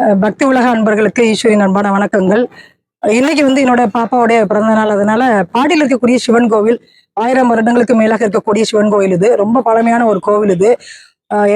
அஹ் பக்தி உலக அன்பர்களுக்கு ஈஸ்வரின் அன்பான வணக்கங்கள். இன்னைக்கு வந்து என்னோட பாப்பாவுடைய பிறந்த நாள். அதனால பாடியில் இருக்கக்கூடிய சிவன் கோவில் ஆயிரம் வருடங்களுக்கு மேலாக இருக்கக்கூடிய சிவன் கோவில் இது. ரொம்ப பழமையான ஒரு கோவில் இது.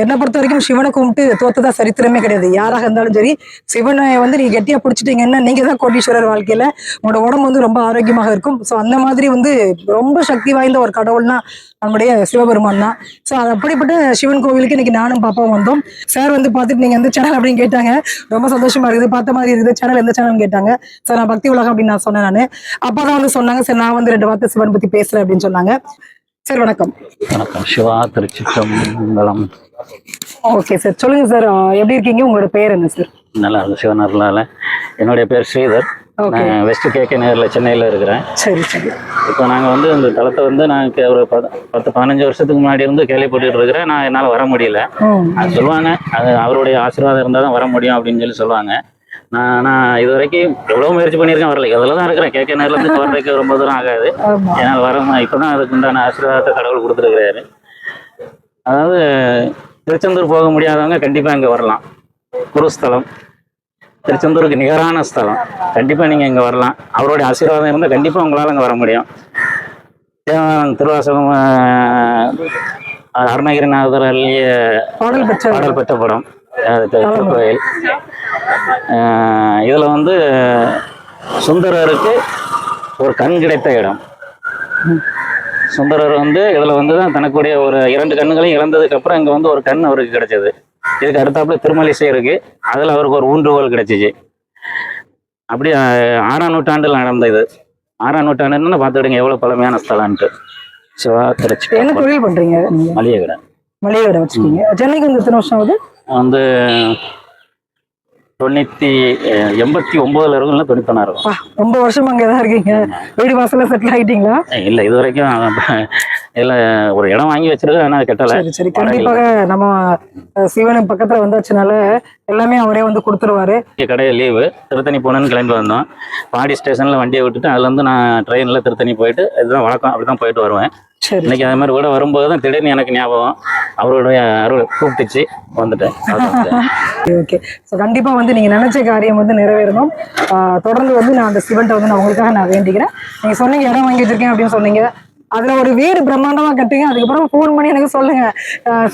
என்னை பொறுத்த வரைக்கும் சிவனை கும்பிட்டு தோத்ததா சரித்திரமே கிடையாது. யாராக இருந்தாலும் சரி சிவனை வந்து நீ கெட்டியா பிடிச்சிட்டீங்கன்னா நீங்க தான் கோட்டீஸ்வரர் வாழ்க்கையில உங்களோட உடம்பு வந்து ரொம்ப ஆரோக்கியமாக இருக்கும். ஸோ அந்த மாதிரி வந்து ரொம்ப சக்தி வாய்ந்த ஒரு கடவுள்னா நம்முடைய சிவபெருமான் தான். ஸோ அப்படிப்பட்ட சிவன் கோவிலுக்கு இன்னைக்கு நானும் பாப்பாவும் வந்தோம். சார் வந்து பார்த்துட்டு நீங்க எந்த சேனல் அப்படின்னு கேட்டாங்க. ரொம்ப சந்தோஷமா இருக்குது. பார்த்த மாதிரி இருக்குது. சேனல் எந்த சேனல் கேட்டாங்க. சார் நான் பக்தி உலகம் அப்படின்னு நான் சொன்னேன் நான். அப்பதான் வந்து சொன்னாங்க சார் நான் வந்து ரெண்டு வார்த்தை சிவன் பத்தி பேசுறேன் அப்படின்னு சொன்னாங்க. சார் வணக்கம். வணக்கம். சிவா திருச்சிற்றம்பலம். Okay sir. சொல்லுங்க சார். எப்படி இருக்கீங்க? உங்களோட பேர் என்ன சார்? நல்லா இருக்கு சிவனர்லால என்னுடைய பேர் ஸ்ரீதர். வெஸ்ட் கேகே நேரில் சென்னையில் இருக்கிறேன். சரி சரி. இப்போ நாங்கள் வந்து இந்த தளத்தை வந்து நான் கே- ஒரு பத்து பத்து பதினஞ்சு வருஷத்துக்கு முன்னாடி இருந்து கேள்விப்பட்டுட்டு இருக்கிறேன். நான் என்னால் வர முடியல. அது சொல்லுவாங்க. அது அவருடைய ஆசீர்வாதம் இருந்தால் தான் வர முடியும் அப்படின்னு சொல்லி சொல்லுவாங்க. நான் நான் இது வரைக்கும் எவ்வளோ முயற்சி பண்ணியிருக்கேன் வரல. அதில் தான் இருக்கிறேன் கேகே நேர்லேருந்து வர்றதுக்கு ரொம்ப தூரம் ஆகாது. என்னால் வர இப்போ தான் அதுக்கு உண்டான ஆசீர்வாதத்தை கடவுள் கொடுத்துருக்கிறாரு. அதாவது திருச்செந்தூர் போக முடியாதவங்க கண்டிப்பாக இங்கே வரலாம். குருஸ்தலம் திருச்செந்தூருக்கு நிகரான ஸ்தலம். கண்டிப்பாக நீங்கள் இங்கே வரலாம். அவருடைய ஆசீர்வாதம் இருந்தால் கண்டிப்பாக உங்களால் இங்கே வர முடியும். திருவாசகம் அருணகிரிநாதர் பாடல் பெற்ற படம். திருக்கோயில். இதில் வந்து சுந்தரருக்கு ஒரு கண் கிடைத்த இடம். சுந்தரர் வந்து இதில் வந்து தான் தனக்குடைய ஒரு இரண்டு கண்ணுகளையும் இழந்ததுக்கு அப்புறம் இங்கே வந்து ஒரு கண் அவருக்கு கிடைச்சது. இதுக்கு அடுத்தாப்புல திருமலிசை இருக்கு. அதில் அவருக்கு ஒரு ஊன்றுகோல் கிடைச்சிச்சு. அப்படி ஆறாம் நூற்றாண்டில் நடந்த இது. ஆறாம் நூற்றாண்டுன்னு பார்த்துக்கிடுங்க எவ்வளோ பழமையான ஸ்தலம்ன்ட்டு. சிவா திருச்சி என்ன தொழில் பண்றீங்க நீங்க? மளிகை கடை மளிகை கடை வச்சிருக்கீங்க. சென்னைக்கு வந்து எத்தனை வருஷம் ஆகுது? வந்து தொண்ணூற்றி எண்பத்தி ஒம்போதுல இருக்கும் இல்லை தொண்ணூத்தொன்னா இருக்கும் ரொம்ப வருஷமா அங்கே தான் இருக்கீங்க. வீடு வாசல்ல செட்டில் ஆகிட்டீங்களா இல்லை இது வரைக்கும் இல்லை ஒரு இடம் வாங்கி வச்சிருக்கேன் ஆனால் கட்டலை. சரி சரி. கண்டிப்பாக நம்ம சிவனுக்கு பக்கத்துல வந்தாச்சுனால எல்லாமே அவரே வந்து கொடுத்துருவாரு. கடையில் லீவு திருத்தணி போகணுன்னு கிளம்பி வந்தோம். பாடி ஸ்டேஷனில் வண்டியை விட்டுட்டு அதுலேருந்து நான் ட்ரெயினில் திருத்தணி போயிட்டு இதுதான் வழக்கம் அப்படி தான் போயிட்டு வருவேன். இன்னைக்கு அதே மாதிரி கூட வரும்போது தான் திடீர்னு எனக்கு ஞாபகம். அவருடைய அருள் கூப்பிட்டுச்சு வந்துட்டேன். ஓகே ஸோ கண்டிப்பாக வந்து நீங்கள் நினைச்ச காரியம் வந்து நிறைவேறணும். தொடர்ந்து வந்து நான் அந்த சிவன்ட்டை வந்து நான் உங்களுக்காக நான் வேண்டிக்கிறேன். நீங்கள் சொன்னீங்க இடம் வாங்கி வச்சிருக்கேன் அப்படின்னு சொன்னீங்க. அதுல ஒரு வீடு பிரம்மாண்டமா கட்டுங்க. அதுக்கப்புறம் ஃபோன் பண்ணி எனக்கு சொல்லுங்க.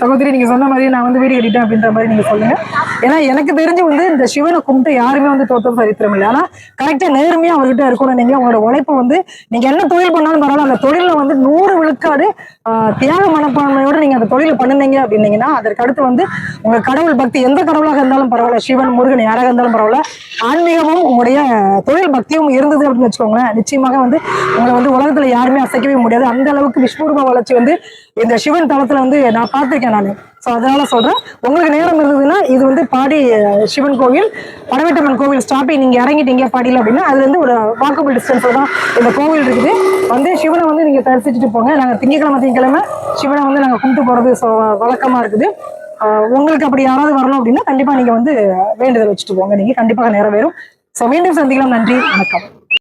சகோதரி நீங்க சொன்ன மாதிரி நான் வந்து வீடு கட்டிட்டேன் அப்படின்ற மாதிரி நீங்க சொல்லுங்க. ஏன்னா எனக்கு தெரிஞ்சு வந்து இந்த சிவனை கும்பிட்டு யாருமே வந்து தோற்றம் சரித்திரம் இல்லை. ஆனா கரெக்டா நேர்மையா அவர்கிட்ட இருக்கணும் நீங்க உங்களோட உழைப்பு வந்து நீங்க என்ன தொழில் பண்ணாலும் பரவாயில்ல. அந்த தொழில வந்து நூறு விழுக்காடு தியாக மனப்பான்மையோட நீங்க அந்த தொழில் பண்ணுனீங்க அப்படின்னீங்கன்னா அதற்கு அடுத்து வந்து உங்க கடவுள் பக்தி எந்த கடவுளாக இருந்தாலும் பரவாயில்ல. சிவன் முருகன் யாராக இருந்தாலும் பரவாயில்ல. ஆன்மீகமும் உங்களுடைய தொழில் பக்தியும் இருந்தது அப்படின்னு வச்சுக்கோங்களேன். நிச்சயமாக வந்து உங்களை வந்து உலகத்துல யாருமே அசைக்கவே முடியாது. அந்த அளவுக்கு விஸ்வரூப வளர்ச்சி வந்து இந்த சிவன் தளத்துல வந்து நான் பார்த்திருக்கேன் நான். ஸோ அதனால சொல்றேன். உங்களுக்கு நேரம் இருந்ததுன்னா இது வந்து பாடி சிவன் கோவில் படவேட்டம்மன் கோவில் ஸ்டாப்பிங் நீங்க இறங்கிட்டீங்க பாடியில் அப்படின்னா அதுல இருந்து ஒரு வாக்கபிள் டிஸ்டன்ஸ்ல தான் இந்த கோவில் இருக்குது. வந்து சிவனை வந்து நீங்க தரிசிச்சுட்டு போங்க. நாங்கள் திங்கக்கிழமை திங்கக்கிழமை சிவனை வந்து நாங்கள் கும்பிட்டு போறது வழக்கமா இருக்குது. உங்களுக்கு அப்படி யாராவது வரணும் அப்படின்னா கண்டிப்பா நீங்க வந்து வேண்டுதல் வச்சுட்டு போங்க. நீங்க கண்டிப்பாக நிறைவேறும் ஸோ மீண்டும் சந்திக்கலாம். நன்றி. வணக்கம்.